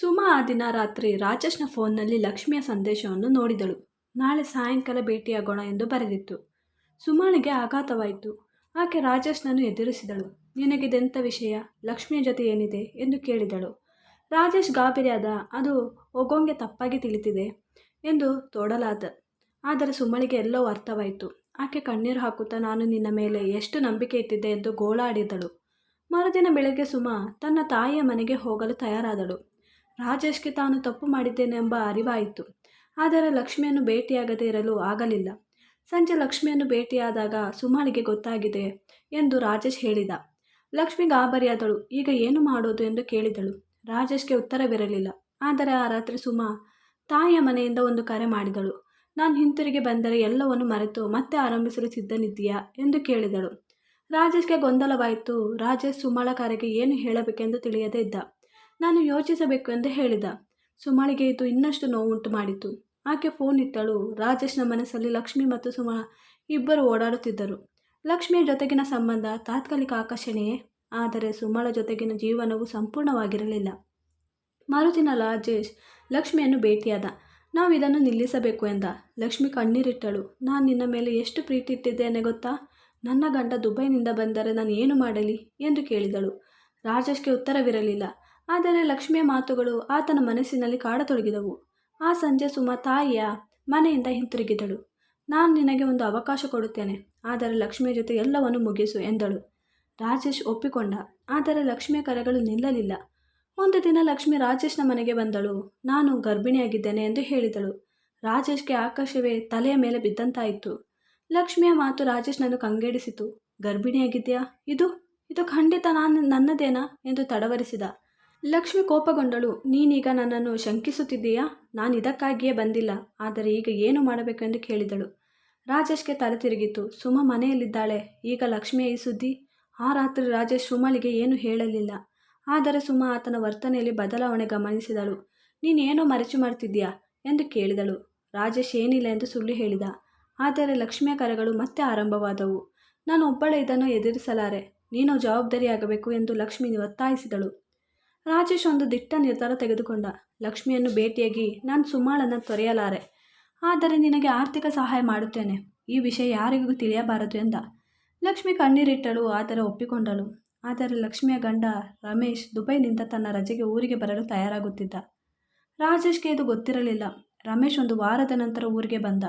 ಸುಮಾ ಆ ದಿನ ರಾತ್ರಿ ರಾಜೇಶ್ನ ಫೋನ್ನಲ್ಲಿ ಲಕ್ಷ್ಮಿಯ ಸಂದೇಶವನ್ನು ನೋಡಿದಳು. ನಾಳೆ ಸಾಯಂಕಾಲ ಭೇಟಿಯಾಗೋಣ ಎಂದು ಬರೆದಿತ್ತು. ಸುಮಾಳಿಗೆ ಆಘಾತವಾಯಿತು. ಆಕೆ ರಾಜೇಶ್ನನ್ನು ಎದುರಿಸಿದಳು. ನಿನಗಿದೆಂಥ ವಿಷಯ? ಲಕ್ಷ್ಮಿಯ ಜೊತೆ ಏನಿದೆ? ಎಂದು ಕೇಳಿದಳು. ರಾಜೇಶ್ ಗಾಬರಿಯಾದ, ಅದು ಹೋಗೋಂಗೆ ತಪ್ಪಾಗಿ ತಿಳಿತಿದೆ ಎಂದು ತೋಡಲಾದ. ಆದರೆ ಸುಮಳಿಗೆ ಎಲ್ಲೋ ಅರ್ಥವಾಯಿತು. ಆಕೆ ಕಣ್ಣೀರು ಹಾಕುತ್ತಾ ನಾನು ನಿನ್ನ ಮೇಲೆ ಎಷ್ಟು ನಂಬಿಕೆ ಇಟ್ಟಿದ್ದೆ ಎಂದು ಗೋಳಾಡಿದಳು. ಮರುದಿನ ಬೆಳಗ್ಗೆ ಸುಮಾ ತನ್ನ ತಾಯಿಯ ಮನೆಗೆ ಹೋಗಲು ತಯಾರಾದಳು. ರಾಜೇಶ್ಗೆ ತಾನು ತಪ್ಪು ಮಾಡಿದ್ದೇನೆಂಬ ಅರಿವಾಯಿತು. ಆದರೆ ಲಕ್ಷ್ಮಿಯನ್ನು ಭೇಟಿಯಾಗದೇ ಇರಲು ಆಗಲಿಲ್ಲ. ಸಂಜೆ ಲಕ್ಷ್ಮಿಯನ್ನು ಭೇಟಿಯಾದಾಗ ಸುಮಾಳಿಗೆ ಗೊತ್ತಾಗಿದೆ ಎಂದು ರಾಜೇಶ್ ಹೇಳಿದ. ಲಕ್ಷ್ಮಿ ಗಾಬರಿಯಾದಳು. ಈಗ ಏನು ಮಾಡೋದು ಎಂದು ಕೇಳಿದಳು. ರಾಜೇಶ್ಗೆ ಉತ್ತರವಿರಲಿಲ್ಲ. ಆದರೆ ಆ ರಾತ್ರಿ ಸುಮಾ ತಾಯಿಯ ಮನೆಯಿಂದ ಒಂದು ಕರೆ ಮಾಡಿದಳು. ನಾನು ಹಿಂತಿರುಗಿ ಬಂದರೆ ಎಲ್ಲವನ್ನು ಮರೆತು ಮತ್ತೆ ಆರಂಭಿಸಲು ಸಿದ್ಧನಿದ್ದೀಯಾ ಎಂದು ಕೇಳಿದಳು. ರಾಜೇಶ್ಗೆ ಗೊಂದಲವಾಯಿತು. ರಾಜೇಶ್ ಸುಮಳ ಕರೆಗೆ ಏನು ಹೇಳಬೇಕೆಂದು ತಿಳಿಯದೇ ಇದ್ದ. ನಾನು ಯೋಚಿಸಬೇಕು ಎಂದು ಹೇಳಿದ. ಸುಮಾಳಿಗೆ ಇದು ಇನ್ನಷ್ಟು ನೋವುಂಟು ಮಾಡಿತು. ಆಕೆ ಫೋನ್ ಇಟ್ಟಳು. ರಾಜೇಶ್ನ ಮನಸ್ಸಲ್ಲಿ ಲಕ್ಷ್ಮಿ ಮತ್ತು ಸುಮಾ ಇಬ್ಬರು ಓಡಾಡುತ್ತಿದ್ದರು. ಲಕ್ಷ್ಮಿಯ ಜೊತೆಗಿನ ಸಂಬಂಧ ತಾತ್ಕಾಲಿಕ ಆಕರ್ಷಣೆಯೇ. ಆದರೆ ಸುಮಳ ಜೊತೆಗಿನ ಜೀವನವು ಸಂಪೂರ್ಣವಾಗಿರಲಿಲ್ಲ. ಮರುದಿನ ರಾಜೇಶ್ ಲಕ್ಷ್ಮಿಯನ್ನು ಭೇಟಿಯಾದ. ನಾವು ಇದನ್ನು ನಿಲ್ಲಿಸಬೇಕು ಎಂದ. ಲಕ್ಷ್ಮಿ ಕಣ್ಣೀರಿಟ್ಟಳು. ನಾನು ನಿನ್ನ ಮೇಲೆ ಎಷ್ಟು ಪ್ರೀತಿ ಇಟ್ಟಿದ್ದೇನೆ ಗೊತ್ತಾ? ನನ್ನ ಗಂಡ ದುಬೈನಿಂದ ಬಂದರೆ ನಾನು ಏನು ಮಾಡಲಿ? ಎಂದು ಕೇಳಿದಳು. ರಾಜೇಶ್ಗೆ ಉತ್ತರವಿರಲಿಲ್ಲ. ಆದರೆ ಲಕ್ಷ್ಮಿಯ ಮಾತುಗಳು ಆತನ ಮನಸ್ಸಿನಲ್ಲಿ ಕಾಡತೊಡಗಿದವು. ಆ ಸಂಜೆ ಸುಮ ತಾಯಿಯ ಮನೆಯಿಂದ ಹಿಂತಿರುಗಿದಳು. ನಾನು ನಿನಗೆ ಒಂದು ಅವಕಾಶ ಕೊಡುತ್ತೇನೆ, ಆದರೆ ಲಕ್ಷ್ಮಿಯ ಜೊತೆ ಎಲ್ಲವನ್ನು ಮುಗಿಸು ಎಂದಳು. ರಾಜೇಶ್ ಒಪ್ಪಿಕೊಂಡ, ಆದರೆ ಲಕ್ಷ್ಮಿಯ ಕರೆಗಳು ನಿಲ್ಲಲಿಲ್ಲ. ಒಂದು ದಿನ ಲಕ್ಷ್ಮಿ ರಾಜೇಶ್ನ ಮನೆಗೆ ಬಂದಳು. ನಾನು ಗರ್ಭಿಣಿಯಾಗಿದ್ದೇನೆ ಎಂದು ಹೇಳಿದಳು. ರಾಜೇಶ್ಗೆ ಆಕಾಶವೇ ತಲೆಯ ಮೇಲೆ ಬಿದ್ದಂತಾಯಿತು. ಲಕ್ಷ್ಮಿಯ ಮಾತು ರಾಜೇಶ್ನನ್ನು ಕಂಗೆಡಿಸಿತು. ಗರ್ಭಿಣಿಯಾಗಿದೆಯಾ ಇದು ಇದು ಖಂಡಿತ ನಾನು, ನನ್ನದೇನಾ? ಎಂದು ತಡವರಿಸಿದ. ಲಕ್ಷ್ಮಿ ಕೋಪಗೊಂಡಳು. ನೀನೀಗ ನನ್ನನ್ನು ಶಂಕಿಸುತ್ತಿದ್ದೀಯಾ? ನಾನು ಇದಕ್ಕಾಗಿಯೇ ಬಂದಿಲ್ಲ. ಆದರೆ ಈಗ ಏನು ಮಾಡಬೇಕೆಂದು ಕೇಳಿದಳು. ರಾಜೇಶ್ಗೆ ತಲೆ ತಿರುಗಿತು. ಸುಮ ಮನೆಯಲ್ಲಿದ್ದಾಳೆ. ಈಗ ಲಕ್ಷ್ಮಿಯ ಈ ಸುದ್ದಿ? ಆ ರಾತ್ರಿ ರಾಜೇಶ್ ಸುಮಳಿಗೆ ಏನು ಹೇಳಲಿಲ್ಲ. ಆದರೆ ಸುಮ ಆತನ ವರ್ತನೆಯಲ್ಲಿ ಬದಲಾವಣೆ ಗಮನಿಸಿದಳು. ನೀನೇನೋ ಮರೆಚು ಮಾಡ್ತಿದ್ದೀಯಾ ಎಂದು ಕೇಳಿದಳು. ರಾಜೇಶ್ ಏನಿಲ್ಲ ಎಂದು ಸುಳ್ಳು ಹೇಳಿದ. ಆದರೆ ಲಕ್ಷ್ಮಿಯ ಕರೆಗಳು ಮತ್ತೆ ಆರಂಭವಾದವು. ನಾನು ಒಬ್ಬಳೇ ಇದನ್ನು ಎದುರಿಸಲಾರೆ. ನೀನು ಜವಾಬ್ದಾರಿಯಾಗಬೇಕು ಎಂದು ಲಕ್ಷ್ಮಿ ಒತ್ತಾಯಿಸಿದಳು. ರಾಜೇಶ್ ಒಂದು ದಿಟ್ಟ ನಿರ್ಧಾರ ತೆಗೆದುಕೊಂಡ. ಲಕ್ಷ್ಮಿಯನ್ನು ಭೇಟಿಯಾಗಿ, ನಾನು ಸುಮಾಳನ್ನು ತೊರೆಯಲಾರೆ. ಆದರೆ ನಿನಗೆ ಆರ್ಥಿಕ ಸಹಾಯ ಮಾಡುತ್ತೇನೆ. ಈ ವಿಷಯ ಯಾರಿಗೂ ತಿಳಿಯಬಾರದು ಎಂದ. ಲಕ್ಷ್ಮಿ ಕಣ್ಣೀರಿಟ್ಟಳು ಆದರೆ ಒಪ್ಪಿಕೊಂಡಳು. ಆದರೆ ಲಕ್ಷ್ಮಿಯ ಗಂಡ ರಮೇಶ್ ದುಬೈನಿಂದ ತನ್ನ ರಜೆಗೆ ಊರಿಗೆ ಬರಲು ತಯಾರಾಗುತ್ತಿದ್ದ. ರಾಜೇಶ್ಗೆ ಇದು ಗೊತ್ತಿರಲಿಲ್ಲ. ರಮೇಶ್ ಒಂದು ವಾರದ ನಂತರ ಊರಿಗೆ ಬಂದ.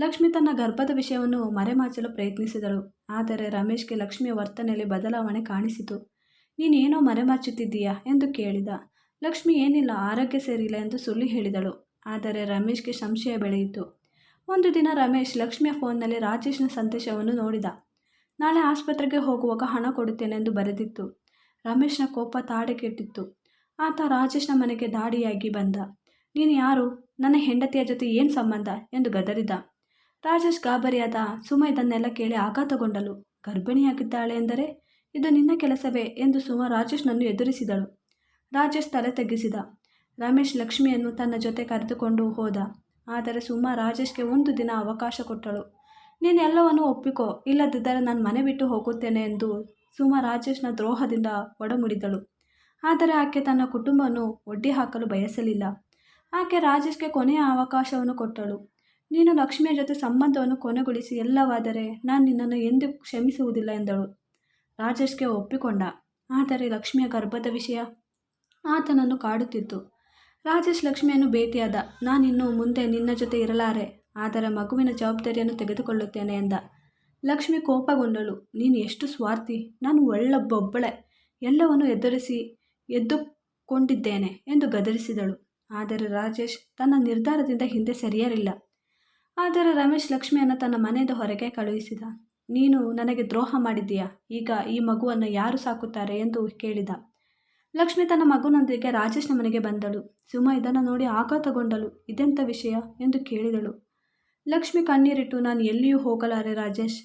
ಲಕ್ಷ್ಮಿ ತನ್ನ ಗರ್ಭದ ವಿಷಯವನ್ನು ಮರೆಮಾಚಲು ಪ್ರಯತ್ನಿಸಿದಳು. ಆದರೆ ರಮೇಶ್ಗೆ ಲಕ್ಷ್ಮಿಯ ವರ್ತನೆಯಲ್ಲಿ ಬದಲಾವಣೆ ಕಾಣಿಸಿತು. ನೀನೇನೋ ಮರೆಮಾಚುತ್ತಿದ್ದೀಯಾ ಎಂದು ಕೇಳಿದ. ಲಕ್ಷ್ಮಿ ಏನಿಲ್ಲ, ಆರೋಗ್ಯ ಸೇರಿಲ್ಲ ಎಂದು ಸುಳ್ಳು ಹೇಳಿದಳು. ಆದರೆ ರಮೇಶ್ಗೆ ಸಂಶಯ ಬೆಳೆಯಿತು. ಒಂದು ದಿನ ರಮೇಶ್ ಲಕ್ಷ್ಮಿಯ ಫೋನ್ನಲ್ಲಿ ರಾಜೇಶ್ನ ಸಂದೇಶವನ್ನು ನೋಡಿದ. ನಾಳೆ ಆಸ್ಪತ್ರೆಗೆ ಹೋಗುವಾಗ ಹಣ ಕೊಡುತ್ತೇನೆ ಎಂದು ಬರೆದಿತ್ತು. ರಮೇಶ್ನ ಕೋಪ ತಾಡೆಕೆಟ್ಟಿತ್ತು ಆತ ರಾಜೇಶ್ನ ಮನೆಗೆ ದಾಡಿಯಾಗಿ ಬಂದ. ನೀನು ಯಾರು? ನನ್ನ ಹೆಂಡತಿಯ ಜೊತೆ ಏನು ಸಂಬಂಧ? ಎಂದು ಗದರಿದ. ರಾಜೇಶ್ ಗಾಬರಿಯಾದ ಸುಮ ಇದನ್ನೆಲ್ಲ ಕೇಳಿ ಆಘಾತಗೊಂಡಳು. ಗರ್ಭಿಣಿಯಾಗಿದ್ದಾಳೆ ಎಂದರೆ? ಇದು ನಿನ್ನ ಕೆಲಸವೇ ಎಂದು ಸುಮಾ ರಾಜೇಶ್ನನ್ನು ಎದುರಿಸಿದಳು. ರಾಜೇಶ್ ತಲೆ ತಗ್ಗಿಸಿದ. ರಮೇಶ್ ಲಕ್ಷ್ಮಿಯನ್ನು ತನ್ನ ಜೊತೆ ಕರೆದುಕೊಂಡು ಹೋದ. ಆದರೆ ಸುಮಾ ರಾಜೇಶ್ಗೆ ಒಂದು ದಿನ ಅವಕಾಶ ಕೊಟ್ಟಳು. ನೀನೆಲ್ಲವನ್ನು ಒಪ್ಪಿಕೋ, ಇಲ್ಲದಿದ್ದರೆ ನಾನು ಮನೆ ಬಿಟ್ಟು ಹೋಗುತ್ತೇನೆ ಎಂದು ಸುಮಾ ರಾಜೇಶ್ನ ದ್ರೋಹದಿಂದ ಒಡಮುಡಿದಳು. ಆದರೆ ಆಕೆ ತನ್ನ ಕುಟುಂಬವನ್ನು ಒಡ್ಡಿ ಹಾಕಲು ಬಯಸಲಿಲ್ಲ. ಆಕೆ ರಾಜೇಶ್ಗೆ ಕೊನೆಯ ಅವಕಾಶವನ್ನು ಕೊಟ್ಟಳು. ನೀನು ಲಕ್ಷ್ಮಿಯ ಜೊತೆ ಸಂಬಂಧವನ್ನು ಕೊನೆಗೊಳಿಸಿ ಎಲ್ಲವಾದರೆ ನಾನು ನಿನ್ನನ್ನು ಎಂದೂ ಕ್ಷಮಿಸುವುದಿಲ್ಲ ಎಂದಳು. ರಾಜೇಶ್ಗೆ ಒಪ್ಪಿಕೊಂಡ. ಆದರೆ ಲಕ್ಷ್ಮಿಯ ಗರ್ಭದ ವಿಷಯ? ಆತನನ್ನು ಕಾಡುತ್ತಿತ್ತು. ರಾಜೇಶ್ ಲಕ್ಷ್ಮಿಯನ್ನು ಭೇಟಿಯಾದ, ನಾನಿನ್ನು ಮುಂದೆ ನಿನ್ನ ಜೊತೆ ಇರಲಾರೆ, ಆದರೆ ಮಗುವಿನ ಜವಾಬ್ದಾರಿಯನ್ನು ತೆಗೆದುಕೊಳ್ಳುತ್ತೇನೆ ಎಂದ. ಲಕ್ಷ್ಮಿ ಕೋಪಗೊಂಡಳು. ನೀನು ಎಷ್ಟು ಸ್ವಾರ್ಥಿ, ನಾನು ಒಳ್ಳೊಬ್ಬೊಬ್ಬಳೆ, ಎಲ್ಲವನ್ನು ಎದುರಿಸಿ ಎದ್ದುಕೊಂಡಿದ್ದೇನೆ ಎಂದು ಗದರಿಸಿದಳು. ಆದರೆ ರಾಜೇಶ್ ತನ್ನ ನಿರ್ಧಾರದಿಂದ ಹಿಂದೆ ಸರಿಯಲಿಲ್ಲ. ಆದರೆ ರಮೇಶ್ ಲಕ್ಷ್ಮಿಯನ್ನು ತನ್ನ ಮನೆಯಿಂದ ಹೊರಗೆ ಕಳುಹಿಸಿದ. ನೀನು ನನಗೆ ದ್ರೋಹ ಮಾಡಿದ್ದೀಯಾ? ಈಗ ಈ ಮಗುವನ್ನು ಯಾರು ಸಾಕುತ್ತಾರೆ ಎಂದು ಕೇಳಿದ. ಲಕ್ಷ್ಮಿ ತನ್ನ ಮಗುನೊಂದಿಗೆ ರಾಜೇಶ್ನ ಮನೆಗೆ ಬಂದಳು. ಸುಮ ಇದನ್ನು ನೋಡಿ ಆಘಾತಗೊಂಡಳು ಇದೆಂಥ ವಿಷಯ? ಎಂದು ಕೇಳಿದಳು. ಲಕ್ಷ್ಮಿ ಕಣ್ಣೀರಿಟ್ಟು, ನಾನು ಎಲ್ಲಿಯೂ ಹೋಗಲಾರೆ ರಾಜೇಶ್.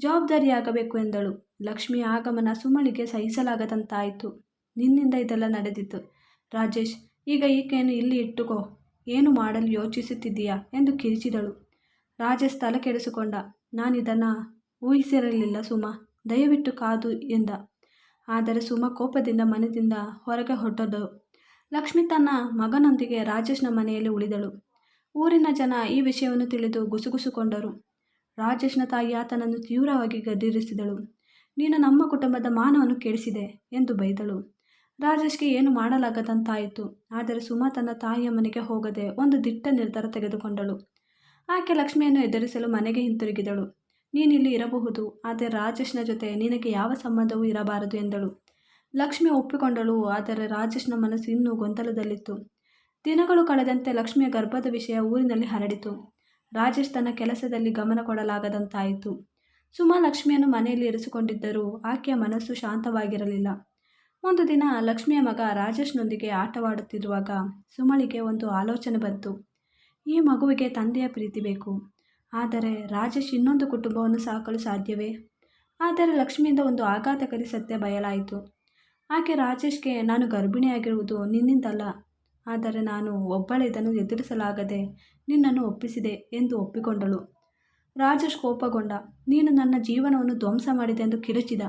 ಜವಾಬ್ದಾರಿಯಾಗಬೇಕು ಎಂದಳು. ಲಕ್ಷ್ಮಿಯ ಆಗಮನ ಸುಮಳಿಗೆ ಸಹಿಸಲಾಗದಂತಾಯಿತು. ನಿನ್ನಿಂದ ಇದೆಲ್ಲ ನಡೆದಿತ್ತು. ರಾಜೇಶ್, ಈಗ ಈಕೆಯನ್ನು ಇಲ್ಲಿ ಇಟ್ಟುಕೋ. ಏನು ಮಾಡಲು ಯೋಚಿಸುತ್ತಿದ್ದೀಯಾ? ಎಂದು ಕಿರಿಚಿದಳು. ರಾಜೇಶ್ ತಲೆ ಕೆಡಿಸಿಕೊಂಡ. ನಾನಿದನ್ನು ಊಹಿಸಿರಲಿಲ್ಲ ಸುಮ. ದಯವಿಟ್ಟು ಕಾದು ಎಂದ. ಆದರೆ ಸುಮ ಕೋಪದಿಂದ ಮನದಿಂದ ಹೊರಗೆ ಹೊಟ್ಟದು ಲಕ್ಷ್ಮಿ ತನ್ನ ಮಗನೊಂದಿಗೆ ರಾಜೇಶ್ನ ಮನೆಯಲ್ಲಿ ಉಳಿದಳು. ಊರಿನ ಜನ ಈ ವಿಷಯವನ್ನು ತಿಳಿದು ಗುಸುಗುಸುಕೊಂಡರು. ರಾಜೇಶ್ನ ತಾಯಿ ಆತನನ್ನು ತೀವ್ರವಾಗಿ ಗದರಿಸಿದಳು. ನೀನು ನಮ್ಮ ಕುಟುಂಬದ ಮಾನವನ್ನು ಕೆಡಿಸಿದೆ ಎಂದು ಬೈದಳು. ರಾಜೇಶ್ಗೆ ಏನು ಮಾಡಲಾಗದಂತಾಯಿತು. ಆದರೆ ಸುಮಾ ತನ್ನ ತಾಯಿಯ ಮನೆಗೆ ಹೋಗದೆ ಒಂದು ದಿಟ್ಟ ನಿರ್ಧಾರ ತೆಗೆದುಕೊಂಡಳು. ಆಕೆ ಲಕ್ಷ್ಮಿಯನ್ನು ಎದುರಿಸಲು ಮನೆಗೆ ಹಿಂತಿರುಗಿದಳು. ನೀನಿಲ್ಲಿ ಇರಬಹುದು, ಆದರೆ ರಾಜೇಶ್ನ ಜೊತೆ ನಿನಗೆ ಯಾವ ಸಂಬಂಧವೂ ಇರಬಾರದು ಎಂದಳು. ಲಕ್ಷ್ಮಿ ಒಪ್ಪಿಕೊಂಡಳು, ಆದರೆ ರಾಜೇಶ್ನ ಮನಸ್ಸು ಇನ್ನೂ ಗೊಂದಲದಲ್ಲಿತ್ತು. ದಿನಗಳು ಕಳೆದಂತೆ ಲಕ್ಷ್ಮಿಯ ಗರ್ಭದ ವಿಷಯ ಊರಿನಲ್ಲಿ ಹರಡಿತು. ರಾಜೇಶ್ ತನ್ನ ಕೆಲಸದಲ್ಲಿ ಗಮನ ಕೊಡಲಾಗದಂತಾಯಿತು. ಸುಮಾ ಲಕ್ಷ್ಮಿಯನ್ನು ಮನೆಯಲ್ಲಿ ಇರಿಸಿಕೊಂಡಿದ್ದರೂ ಆಕೆಯ ಮನಸ್ಸು ಶಾಂತವಾಗಿರಲಿಲ್ಲ. ಒಂದು ದಿನ ಲಕ್ಷ್ಮಿಯ ಮಗ ರಾಜೇಶ್ನೊಂದಿಗೆ ಆಟವಾಡುತ್ತಿರುವಾಗ ಸುಮಳಿಗೆ ಒಂದು ಆಲೋಚನೆ ಬಂತು. ಈ ಮಗುವಿಗೆ ತಂದೆಯ ಪ್ರೀತಿ ಬೇಕು. ಆದರೆ ರಾಜೇಶ್ ಇನ್ನೊಂದು ಕುಟುಂಬವನ್ನು ಸಾಕಲು ಸಾಧ್ಯವೇ? ಆದರೆ ಲಕ್ಷ್ಮಿಯಿಂದ ಒಂದು ಆಘಾತಕರಿ ಸತ್ಯ ಬಯಲಾಯಿತು. ಆಕೆ ರಾಜೇಶ್ಗೆ, ನಾನು ಗರ್ಭಿಣಿಯಾಗಿರುವುದು ನಿನ್ನಿಂದಲ್ಲ. ಆದರೆ ನಾನು ಒಬ್ಬಳೇ ಇದನ್ನು ಎದುರಿಸಲಾಗದೆ ನಿನ್ನನ್ನು ಒಪ್ಪಿಸಿದೆ ಎಂದು ಒಪ್ಪಿಕೊಂಡಳು. ರಾಜೇಶ್ ಕೋಪಗೊಂಡ, ನೀನು ನನ್ನ ಜೀವನವನ್ನು ಧ್ವಂಸ ಮಾಡಿದೆ ಎಂದು ಕಿರುಚಿದ.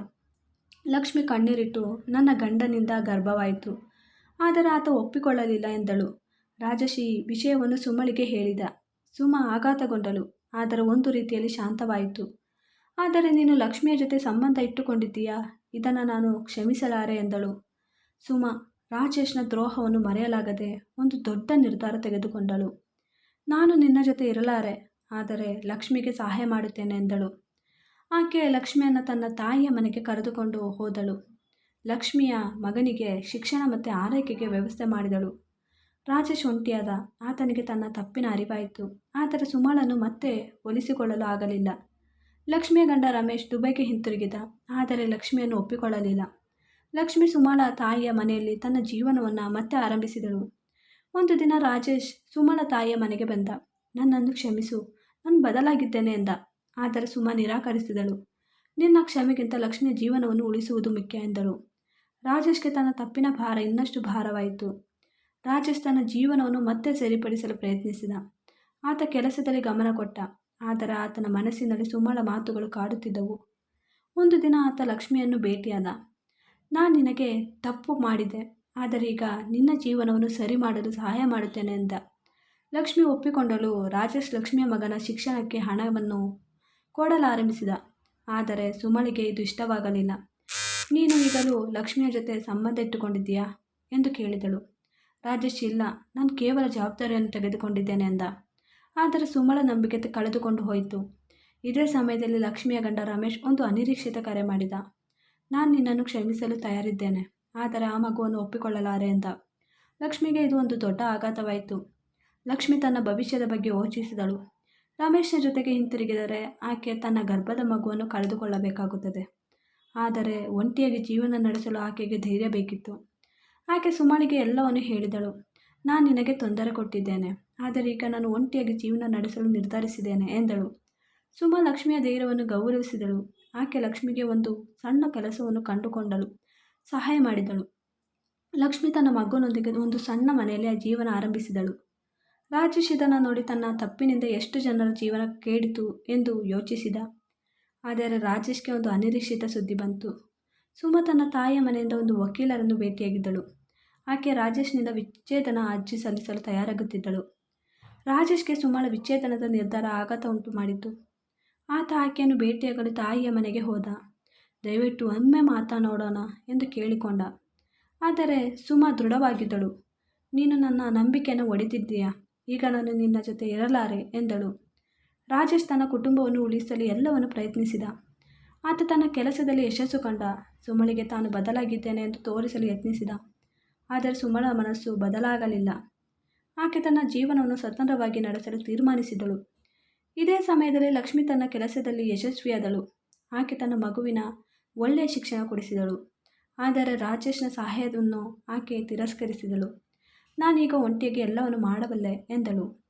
ಲಕ್ಷ್ಮಿ ಕಣ್ಣೀರಿಟ್ಟು ನನ್ನ ಗಂಡನಿಂದ ಗರ್ಭವಾಯಿತು. ಆದರೆ ಆತ ಒಪ್ಪಿಕೊಳ್ಳಲಿಲ್ಲ ಎಂದಳು. ರಾಜಶಿ ಈ ವಿಷಯವನ್ನು ಸುಮಳಿಗೆ ಹೇಳಿದ. ಸುಮ ಆಘಾತಗೊಂಡಳು. ಆದರೆ ಒಂದು ರೀತಿಯಲ್ಲಿ ಶಾಂತವಾಯಿತು. ಆದರೆ ನೀನು ಲಕ್ಷ್ಮಿಯ ಜೊತೆ ಸಂಬಂಧ ಇಟ್ಟುಕೊಂಡಿದ್ದೀಯಾ? ಇದನ್ನು ನಾನು ಕ್ಷಮಿಸಲಾರೆ ಎಂದಳು. ಸುಮ, ರಾಜೇಶ್ನ ದ್ರೋಹವನ್ನು ಮರೆಯಲಾಗದೆ ಒಂದು ದೊಡ್ಡ ನಿರ್ಧಾರ ತೆಗೆದುಕೊಂಡಳು. ನಾನು ನಿನ್ನ ಜೊತೆ ಇರಲಾರೆ, ಆದರೆ ಲಕ್ಷ್ಮಿಗೆ ಸಹಾಯ ಮಾಡುತ್ತೇನೆ ಎಂದಳು. ಆಕೆ ಲಕ್ಷ್ಮಿಯನ್ನು ತನ್ನ ತಾಯಿಯ ಮನೆಗೆ ಕರೆದುಕೊಂಡು ಹೋದಳು. ಲಕ್ಷ್ಮಿಯ ಮಗನಿಗೆ ಶಿಕ್ಷಣ ಮತ್ತು ಆರೈಕೆಗೆ ವ್ಯವಸ್ಥೆ ಮಾಡಿದಳು. ರಾಜೇಶ್ ಒಂಟಿಯಾದ. ಆತನಿಗೆ ತನ್ನ ತಪ್ಪಿನ ಅರಿವಾಯಿತು. ಆದರೆ ಸುಮಳನ್ನು ಮತ್ತೆ ಒಲಿಸಿಕೊಳ್ಳಲು ಆಗಲಿಲ್ಲ. ಲಕ್ಷ್ಮಿಯ ಗಂಡ ರಮೇಶ್ ದುಬೈಗೆ ಹಿಂತಿರುಗಿದ. ಆದರೆ ಲಕ್ಷ್ಮಿಯನ್ನು ಒಪ್ಪಿಕೊಳ್ಳಲಿಲ್ಲ. ಲಕ್ಷ್ಮಿ ಸುಮಳ ತಾಯಿಯ ಮನೆಯಲ್ಲಿ ತನ್ನ ಜೀವನವನ್ನು ಮತ್ತೆ ಆರಂಭಿಸಿದಳು. ಒಂದು ದಿನ ರಾಜೇಶ್ ಸುಮಳ ತಾಯಿಯ ಮನೆಗೆ ಬಂದ. ನನ್ನನ್ನು ಕ್ಷಮಿಸು. ನಾನು ಬದಲಾಗಿದ್ದೇನೆ ಎಂದ. ಆದರೆ ಸುಮ ನಿರಾಕರಿಸಿದಳು. ನಿನ್ನ ಕ್ಷಮೆಗಿಂತ ಲಕ್ಷ್ಮಿಯ ಜೀವನವನ್ನು ಉಳಿಸುವುದು ಮುಖ್ಯ ಎಂದಳು. ರಾಜೇಶ್ಗೆ ತನ್ನ ತಪ್ಪಿನ ಭಾರ ಇನ್ನಷ್ಟು ಭಾರವಾಯಿತು. ರಾಜೇಶ್ ತನ್ನ ಜೀವನವನ್ನು ಮತ್ತೆ ಸರಿಪಡಿಸಲು ಪ್ರಯತ್ನಿಸಿದ. ಆತ ಕೆಲಸದಲ್ಲಿ ಗಮನ ಕೊಟ್ಟ. ಆದರೆ ಆತನ ಮನಸ್ಸಿನಲ್ಲಿ ಸುಮಳ ಮಾತುಗಳು ಕಾಡುತ್ತಿದ್ದವು. ಒಂದು ದಿನ ಆತ ಲಕ್ಷ್ಮಿಯನ್ನು ಭೇಟಿಯಾದ. ನಾನು ನಿನಗೆ ತಪ್ಪು ಮಾಡಿದೆ. ಆದರೆ ಈಗ ನಿನ್ನ ಜೀವನವನ್ನು ಸರಿ ಮಾಡಲು ಸಹಾಯ ಮಾಡುತ್ತೇನೆ ಎಂದ. ಲಕ್ಷ್ಮಿ ಒಪ್ಪಿಕೊಂಡಳು. ರಾಜೇಶ್ ಲಕ್ಷ್ಮಿಯ ಮಗನ ಶಿಕ್ಷಣಕ್ಕೆ ಹಣವನ್ನು ಕೊಡಲಾರಂಭಿಸಿದ. ಆದರೆ ಸುಮಳಿಗೆ ಇದು ಇಷ್ಟವಾಗಲಿಲ್ಲ. ನೀನು ಈಗಲೂ ಲಕ್ಷ್ಮಿಯ ಜೊತೆ ಸಂಬಂಧ ಇಟ್ಟುಕೊಂಡಿದ್ದೀಯಾ? ಎಂದು ಕೇಳಿದಳು. ರಾಜೇಶ್, ಇಲ್ಲ, ನಾನು ಕೇವಲ ಜವಾಬ್ದಾರಿಯನ್ನು ತೆಗೆದುಕೊಂಡಿದ್ದೇನೆ ಅಂದ. ಆದರೆ ಸುಮಳ ನಂಬಿಕೆ ಕಳೆದುಕೊಂಡು ಹೋಯಿತು. ಇದೇ ಸಮಯದಲ್ಲಿ ಲಕ್ಷ್ಮಿಯ ಗಂಡ ರಮೇಶ್ ಒಂದು ಅನಿರೀಕ್ಷಿತ ಕರೆ ಮಾಡಿದ. ನಾನು ನಿನ್ನನ್ನು ಕ್ಷಮಿಸಲು ತಯಾರಿದ್ದೇನೆ, ಆದರೆ ಆ ಮಗುವನ್ನು ಒಪ್ಪಿಕೊಳ್ಳಲಾರೆ ಎಂದ ಲಕ್ಷ್ಮಿಗೆ ಇದು ಒಂದು ದೊಡ್ಡ ಆಘಾತವಾಯಿತು. ಲಕ್ಷ್ಮಿ ತನ್ನ ಭವಿಷ್ಯದ ಬಗ್ಗೆ ಯೋಚಿಸಿದಳು. ರಮೇಶ್ನ ಜೊತೆಗೆ ಹಿಂತಿರುಗಿದರೆ ಆಕೆ ತನ್ನ ಗರ್ಭದ ಮಗುವನ್ನು ಕಳೆದುಕೊಳ್ಳಬೇಕಾಗುತ್ತದೆ. ಆದರೆ ಒಂಟಿಯಾಗಿ ಜೀವನ ನಡೆಸಲು ಆಕೆಗೆ ಧೈರ್ಯ ಬೇಕಿತ್ತು. ಆಕೆ ಸುಮಾಳಿಗೆ ಎಲ್ಲವನ್ನು ಹೇಳಿದಳು. ನಾನು ನಿನಗೆ ತೊಂದರೆ ಕೊಟ್ಟಿದ್ದೇನೆ, ಆದರೆ ಈಗ ನಾನು ಒಂಟಿಯಾಗಿ ಜೀವನ ನಡೆಸಲು ನಿರ್ಧರಿಸಿದ್ದೇನೆ ಎಂದಳು. ಸುಮ ಲಕ್ಷ್ಮಿಯ ಧೈರ್ಯವನ್ನು ಗೌರವಿಸಿದಳು. ಆಕೆ ಲಕ್ಷ್ಮಿಗೆ ಒಂದು ಸಣ್ಣ ಕೆಲಸವನ್ನು ಕಂಡುಕೊಂಡಳು. ಸಹಾಯ ಮಾಡಿದಳು. ಲಕ್ಷ್ಮಿ ತನ್ನ ಮಗನೊಂದಿಗೆ ಒಂದು ಸಣ್ಣ ಮನೆಯಲ್ಲಿ ಆ ಜೀವನ ಆರಂಭಿಸಿದಳು. ರಾಜೇಶ್ ನೋಡಿ ತನ್ನ ತಪ್ಪಿನಿಂದ ಎಷ್ಟು ಜನರ ಜೀವನ ಕೇಳಿತು ಎಂದು ಯೋಚಿಸಿದ. ಆದರೆ ರಾಜೇಶ್ಗೆ ಒಂದು ಅನಿರೀಕ್ಷಿತ ಸುದ್ದಿ ಬಂತು. ಸುಮ ತನ್ನ ತಾಯಿಯ ಮನೆಯಿಂದ ಒಂದು ವಕೀಲರನ್ನು ಭೇಟಿಯಾಗಿದ್ದಳು. ಆಕೆ ರಾಜೇಶ್ನಿಂದ ವಿಚ್ಛೇದನ ಅರ್ಜಿ ಸಲ್ಲಿಸಲು ತಯಾರಾಗುತ್ತಿದ್ದಳು. ರಾಜೇಶ್ಗೆ ಸುಮಳ ವಿಚ್ಛೇದನದ ನಿರ್ಧಾರ ಆಘಾತ ಉಂಟು ಮಾಡಿತು. ಆತ ಆಕೆಯನ್ನು ಭೇಟಿಯಾಗಲು ತಾಯಿಯ ಮನೆಗೆ ಹೋದ. ದಯವಿಟ್ಟು ಒಮ್ಮೆ ಮಾತನಾಡೋಣ ಎಂದು ಕೇಳಿಕೊಂಡ. ಆದರೆ ಸುಮ ದೃಢವಾಗಿದ್ದಳು. ನೀನು ನನ್ನ ನಂಬಿಕೆಯನ್ನು ಒಡೆದಿದ್ದೀಯಾ? ಈಗ ನಾನು ನಿನ್ನ ಜೊತೆ ಇರಲಾರೆ ಎಂದಳು. ರಾಜೇಶ್ ತನ್ನ ಕುಟುಂಬವನ್ನು ಉಳಿಸಲು ಎಲ್ಲವನ್ನು ಪ್ರಯತ್ನಿಸಿದ. ಆತ ತನ್ನ ಕೆಲಸದಲ್ಲಿ ಯಶಸ್ಸು ಕಂಡ. ಸುಮಳಿಗೆ ತಾನು ಬದಲಾಗಿದ್ದೇನೆ ಎಂದು ತೋರಿಸಲು ಯತ್ನಿಸಿದ. ಆದರೆ ಸುಮಳ ಮನಸ್ಸು ಬದಲಾಗಲಿಲ್ಲ. ಆಕೆ ತನ್ನ ಜೀವನವನ್ನು ಸ್ವತಂತ್ರವಾಗಿ ನಡೆಸಲು ತೀರ್ಮಾನಿಸಿದಳು. ಇದೇ ಸಮಯದಲ್ಲಿ ಲಕ್ಷ್ಮಿ ತನ್ನ ಕೆಲಸದಲ್ಲಿ ಯಶಸ್ವಿಯಾದಳು. ಆಕೆ ತನ್ನ ಮಗುವಿನ ಒಳ್ಳೆಯ ಶಿಕ್ಷಣ ಕೊಡಿಸಿದಳು. ಆದರೆ ರಾಜೇಶ್ನ ಸಹಾಯವನ್ನು ಆಕೆ ತಿರಸ್ಕರಿಸಿದಳು. ನಾನೀಗ ಒಂಟಿಯಾಗಿ ಎಲ್ಲವನ್ನು ಮಾಡಬಲ್ಲೆ ಎಂದಳು.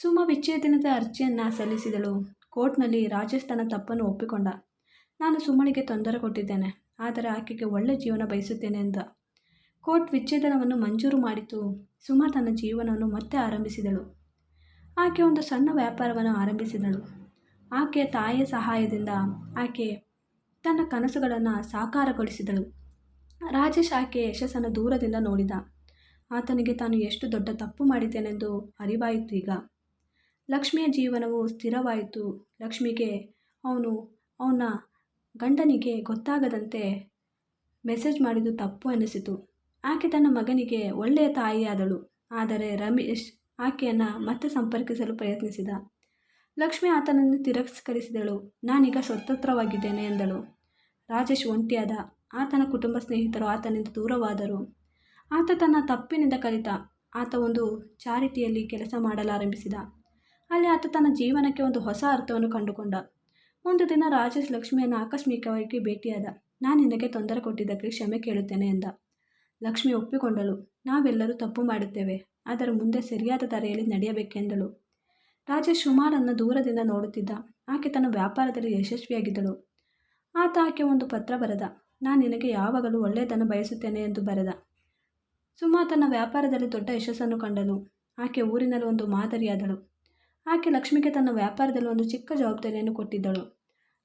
ಸುಮ ವಿಚ್ಛೇದನದ ಅರ್ಜಿಯನ್ನು ಸಲ್ಲಿಸಿದಳು. ಕೋರ್ಟ್ನಲ್ಲಿ ರಾಜೇಶ್ ತನ್ನ ತಪ್ಪನ್ನು ಒಪ್ಪಿಕೊಂಡ. ನಾನು ಸುಮಳಿಗೆ ತೊಂದರೆ ಕೊಟ್ಟಿದ್ದೇನೆ. ಆದರೆ ಆಕೆಗೆ ಒಳ್ಳೆ ಜೀವನ ಬಯಸುತ್ತೇನೆ ಎಂದ ಕೋರ್ಟ್ ವಿಚ್ಛೇದನವನ್ನು ಮಂಜೂರು ಮಾಡಿತು. ಸುಮಾ ತನ್ನ ಜೀವನವನ್ನು ಮತ್ತೆ ಆರಂಭಿಸಿದಳು. ಆಕೆ ಒಂದು ಸಣ್ಣ ವ್ಯಾಪಾರವನ್ನು ಆರಂಭಿಸಿದಳು. ಆಕೆಯ ತಾಯಿಯ ಸಹಾಯದಿಂದ ಆಕೆ ತನ್ನ ಕನಸುಗಳನ್ನು ಸಾಕಾರಗೊಳಿಸಿದಳು. ರಾಜೇಶ್ ಆಕೆಯ ಯಶಸ್ಸನ್ನು ದೂರದಿಂದ ನೋಡಿದ. ಆತನಿಗೆ ತಾನು ಎಷ್ಟು ದೊಡ್ಡ ತಪ್ಪು ಮಾಡಿದ್ದೇನೆಂದು ಅರಿವಾಯಿತು ಈಗ. ಲಕ್ಷ್ಮಿಯ ಜೀವನವು ಸ್ಥಿರವಾಯಿತು. ಲಕ್ಷ್ಮಿಗೆ ಅವನು, ಅವನ ಗಂಡನಿಗೆ ಗೊತ್ತಾಗದಂತೆ ಮೆಸೇಜ್ ಮಾಡಿದ್ದು ತಪ್ಪು ಅನಿಸಿತು. ಆಕೆ ತನ್ನ ಮಗನಿಗೆ ಒಳ್ಳೆಯ ತಾಯಿಯಾದಳು. ಆದರೆ ರಮೇಶ್ ಆಕೆಯನ್ನು ಮತ್ತೆ ಸಂಪರ್ಕಿಸಲು ಪ್ರಯತ್ನಿಸಿದ. ಲಕ್ಷ್ಮಿ ಆತನನ್ನು ತಿರಸ್ಕರಿಸಿದಳು. ನಾನೀಗ ಸ್ವತಂತ್ರವಾಗಿದ್ದೇನೆ ಎಂದಳು. ರಾಜೇಶ್ ಒಂಟಿಯಾದ. ಆತನ ಕುಟುಂಬ ಸ್ನೇಹಿತರು ಆತನಿಂದ ದೂರವಾದರು. ಆತ ತನ್ನ ತಪ್ಪಿನಿಂದ ಕಲಿತ. ಆತ ಒಂದು ಚಾರಿಟಿಯಲ್ಲಿ ಕೆಲಸ ಮಾಡಲಾರಂಭಿಸಿದ. ಅಲ್ಲಿ ಆತ ತನ್ನ ಜೀವನಕ್ಕೆ ಒಂದು ಹೊಸ ಅರ್ಥವನ್ನು ಕಂಡುಕೊಂಡ. ಒಂದು ದಿನ ರಾಜೇಶ್ ಲಕ್ಷ್ಮಿಯನ್ನು ಆಕಸ್ಮಿಕವಾಗಿ ಭೇಟಿಯಾದ. ನಾನು ನಿನಗೆ ತೊಂದರೆ ಕೊಟ್ಟಿದ್ದಕ್ಕೆ ಕ್ಷಮೆ ಕೇಳುತ್ತೇನೆ ಎಂದ. ಲಕ್ಷ್ಮಿ ಒಪ್ಪಿಕೊಂಡಳು. ನಾವೆಲ್ಲರೂ ತಪ್ಪು ಮಾಡುತ್ತೇವೆ. ಆದರೆ ಮುಂದೆ ಸರಿಯಾದ ದಾರಿಯಲ್ಲಿ ನಡೆಯಬೇಕೆಂದಳು. ರಾಜೇಶ್ ಸುಮಾರನ್ನು ದೂರದಿಂದ ನೋಡುತ್ತಿದ್ದ. ಆಕೆ ತನ್ನ ವ್ಯಾಪಾರದಲ್ಲಿ ಯಶಸ್ವಿಯಾಗಿದ್ದಳು. ಆತ ಆಕೆ ಒಂದು ಪತ್ರ ಬರೆದ. ನಾನು ನಿನಗೆ ಯಾವಾಗಲೂ ಒಳ್ಳೆಯದನ್ನು ಬಯಸುತ್ತೇನೆ ಎಂದು ಬರೆದ. ಸುಮಾ ತನ್ನ ವ್ಯಾಪಾರದಲ್ಲಿ ದೊಡ್ಡ ಯಶಸ್ಸನ್ನು ಕಂಡಳು ಆಕೆ ಊರಿನಲ್ಲಿ ಒಂದು ಮಾದರಿಯಾದಳು. ಆಕೆ ಲಕ್ಷ್ಮಿಗೆ ತನ್ನ ವ್ಯಾಪಾರದಲ್ಲಿ ಒಂದು ಚಿಕ್ಕ ಜವಾಬ್ದಾರಿಯನ್ನು ಕೊಟ್ಟಿದ್ದಳು.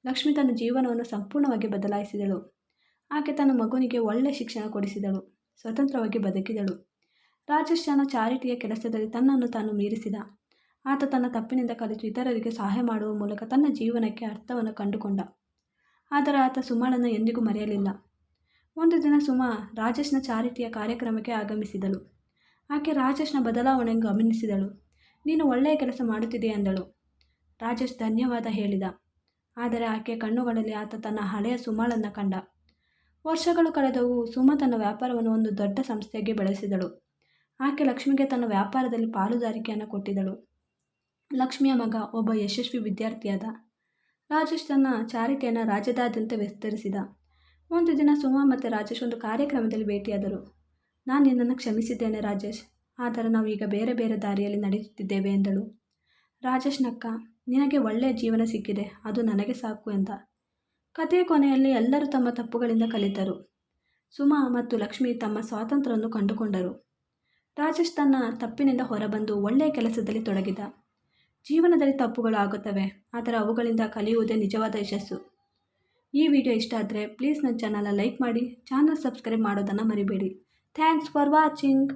ಲಕ್ಷ್ಮಿ ತನ್ನ ಜೀವನವನ್ನು ಸಂಪೂರ್ಣವಾಗಿ ಬದಲಾಯಿಸಿದಳು. ಆಕೆ ತನ್ನ ಮಗುವಿಗೆ ಒಳ್ಳೆಯ ಶಿಕ್ಷಣ ಕೊಡಿಸಿದಳು. ಸ್ವತಂತ್ರವಾಗಿ ಬದುಕಿದಳು. ರಾಜೇಶ್ ತನ್ನ ಚಾರಿಟಿಯ ಕೆಲಸದಲ್ಲಿ ತನ್ನನ್ನು ತಾನು ಮೀರಿಸಿದ. ಆತ ತನ್ನ ತಪ್ಪಿನಿಂದ ಕಲಿತು ಇತರರಿಗೆ ಸಹಾಯ ಮಾಡುವ ಮೂಲಕ ತನ್ನ ಜೀವನಕ್ಕೆ ಅರ್ಥವನ್ನು ಕಂಡುಕೊಂಡ. ಆದರೆ ಆತ ಸುಮಾಳನ್ನು ಎಂದಿಗೂ ಮರೆಯಲಿಲ್ಲ. ಒಂದು ದಿನ ಸುಮಾ ರಾಜೇಶ್ನ ಚಾರಿಟಿಯ ಕಾರ್ಯಕ್ರಮಕ್ಕೆ ಆಗಮಿಸಿದಳು. ಆಕೆ ರಾಜೇಶ್ನ ಬದಲಾವಣೆಯನ್ನು ಗಮನಿಸಿದಳು. ನೀನು ಒಳ್ಳೆಯ ಕೆಲಸ ಮಾಡುತ್ತಿದೆ ಎಂದಳು ರಾಜೇಶ್ ಧನ್ಯವಾದ ಹೇಳಿದ. ಆದರೆ ಆಕೆ ಕಣ್ಣುಗಳಲ್ಲಿ ಆತ ತನ್ನ ಹಳೆಯ ಸುಮಾಳನ್ನು ಕಂಡ. ವರ್ಷಗಳು ಕಳೆದವು, ಸುಮ ತನ್ನ ವ್ಯಾಪಾರವನ್ನು ಒಂದು ದೊಡ್ಡ ಸಂಸ್ಥೆಗೆ ಬೆಳೆಸಿದಳು. ಆಕೆ ಲಕ್ಷ್ಮಿಗೆ ತನ್ನ ವ್ಯಾಪಾರದಲ್ಲಿ ಪಾಲುದಾರಿಕೆಯನ್ನು ಕೊಟ್ಟಿದ್ದಳು. ಲಕ್ಷ್ಮಿಯ ಮಗ ಒಬ್ಬ ಯಶಸ್ವಿ ವಿದ್ಯಾರ್ಥಿಯಾದ. ರಾಜೇಶ್ ತನ್ನ ಚಾರಿಟಿಯನ್ನು ರಾಜ್ಯದಾದ್ಯಂತ ವಿಸ್ತರಿಸಿದ. ಒಂದು ದಿನ ಸುಮಾ ಮತ್ತು ರಾಜೇಶ್ ಒಂದು ಕಾರ್ಯಕ್ರಮದಲ್ಲಿ ಭೇಟಿಯಾದರು. ನಾನು ನಿನ್ನನ್ನು ಕ್ಷಮಿಸಿದ್ದೇನೆ ರಾಜೇಶ್. ಆದರೆ ನಾವು ಈಗ ಬೇರೆ ಬೇರೆ ದಾರಿಯಲ್ಲಿ ನಡೆಯುತ್ತಿದ್ದೇವೆ ಎಂದಳು. ರಾಜೇಶ್ ನಕ್ಕ ನಿನಗೆ ಒಳ್ಳೆಯ ಜೀವನ ಸಿಕ್ಕಿದೆ, ಅದು ನನಗೆ ಸಾಕು ಎಂದ. ಕಥೆಯ ಕೊನೆಯಲ್ಲಿ ಎಲ್ಲರೂ ತಮ್ಮ ತಪ್ಪುಗಳಿಂದ ಕಲಿತರು. ಸುಮಾ ಮತ್ತು ಲಕ್ಷ್ಮಿ ತಮ್ಮ ಸ್ವಾತಂತ್ರ್ಯವನ್ನು ಕಂಡುಕೊಂಡರು. ರಾಜೇಶ್ ತನ್ನ ತಪ್ಪಿನಿಂದ ಹೊರಬಂದು ಒಳ್ಳೆಯ ಕೆಲಸದಲ್ಲಿ ತೊಡಗಿದ. ಜೀವನದಲ್ಲಿ ತಪ್ಪುಗಳು ಆಗುತ್ತವೆ, ಆದರೆ ಅವುಗಳಿಂದ ಕಲಿಯುವುದೇ ನಿಜವಾದ ಯಶಸ್ಸು. ಈ ವಿಡಿಯೋ ಇಷ್ಟ ಆದರೆ ಪ್ಲೀಸ್ ನನ್ನ ಚಾನಲ್ನ ಲೈಕ್ ಮಾಡಿ, ಚಾನಲ್ ಸಬ್ಸ್ಕ್ರೈಬ್ ಮಾಡೋದನ್ನು ಮರಿಬೇಡಿ. Thanks for watching.